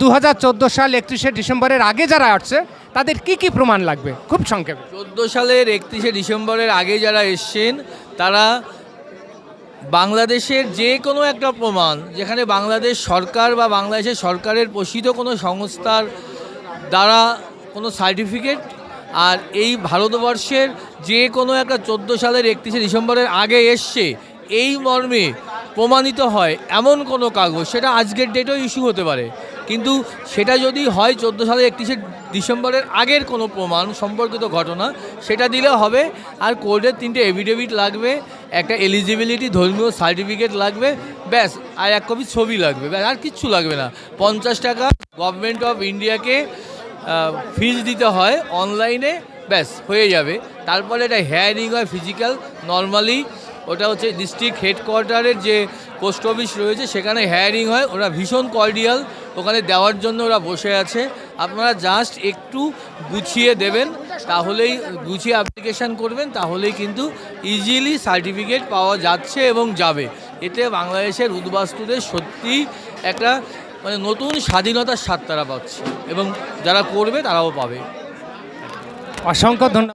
দু হাজার চোদ্দ সাল একত্রিশে ডিসেম্বরের আগে যারা আসছে, তাদের কি কি প্রমাণ লাগবে? খুব সংক্ষেপে। চোদ্দ সালের একত্রিশে ডিসেম্বরের আগে যারা এসছেন, তারা বাংলাদেশের যে কোনো একটা প্রমাণ, যেখানে বাংলাদেশ সরকার বা বাংলাদেশের সরকারের পোষিত কোনো সংস্থার দ্বারা কোনো সার্টিফিকেট, আর এই ভারতবর্ষের যে কোনো একটা চোদ্দ সালের একত্রিশে ডিসেম্বরের আগে এসছে, এই মর্মে প্রমাণিত হয় এমন কোনো কাগজ, সেটা আজকের ডেটেও ইস্যু হতে পারে। কিন্তু সেটা যদি হয় চোদ্দ সালের একত্রিশে ডিসেম্বরের আগের কোনো প্রমাণ, সম্পর্কিত ঘটনা, সেটা দিলে হবে। আর কোর্টের তিনটে এভিডেভিট লাগবে, একটা এলিজিবিলিটি ধর্মীয় সার্টিফিকেট লাগবে, ব্যাস, আর এক কপি ছবি লাগবে, ব্যাস, আর কিচ্ছু লাগবে না। পঞ্চাশ টাকা গভর্নমেন্ট অফ ইন্ডিয়াকে ফিজ দিতে হয় অনলাইনে ব্যাস, হয়ে যাবে। তারপরে এটা হেয়ারিং হয় ফিজিক্যাল নর্মালি ওটা হচ্ছে ডিস্ট্রিক্ট হেডকোয়ার্টারের যে পোস্ট অফিস রয়েছে, সেখানে হেয়ারিং হয়, ওরা ভীষণ কর্ডিয়াল ওখানে দেওয়ার জন্য ওরা বসে আছে। আপনারা জাস্ট একটু গুছিয়ে দেবেন, তাহলেই গুছিয়ে অ্যাপ্লিকেশান করবেন, তাহলেই কিন্তু ইজিলি সার্টিফিকেট পাওয়া যাচ্ছে এবং যাবে। এতে বাংলাদেশের উদ্বাস্তুদের সত্যি একটা মানে নতুন স্বাধীনতার স্বাদ তারা পাচ্ছে এবং যারা করবে তারাও পাবে। অসংখ্য ধন্যবাদ।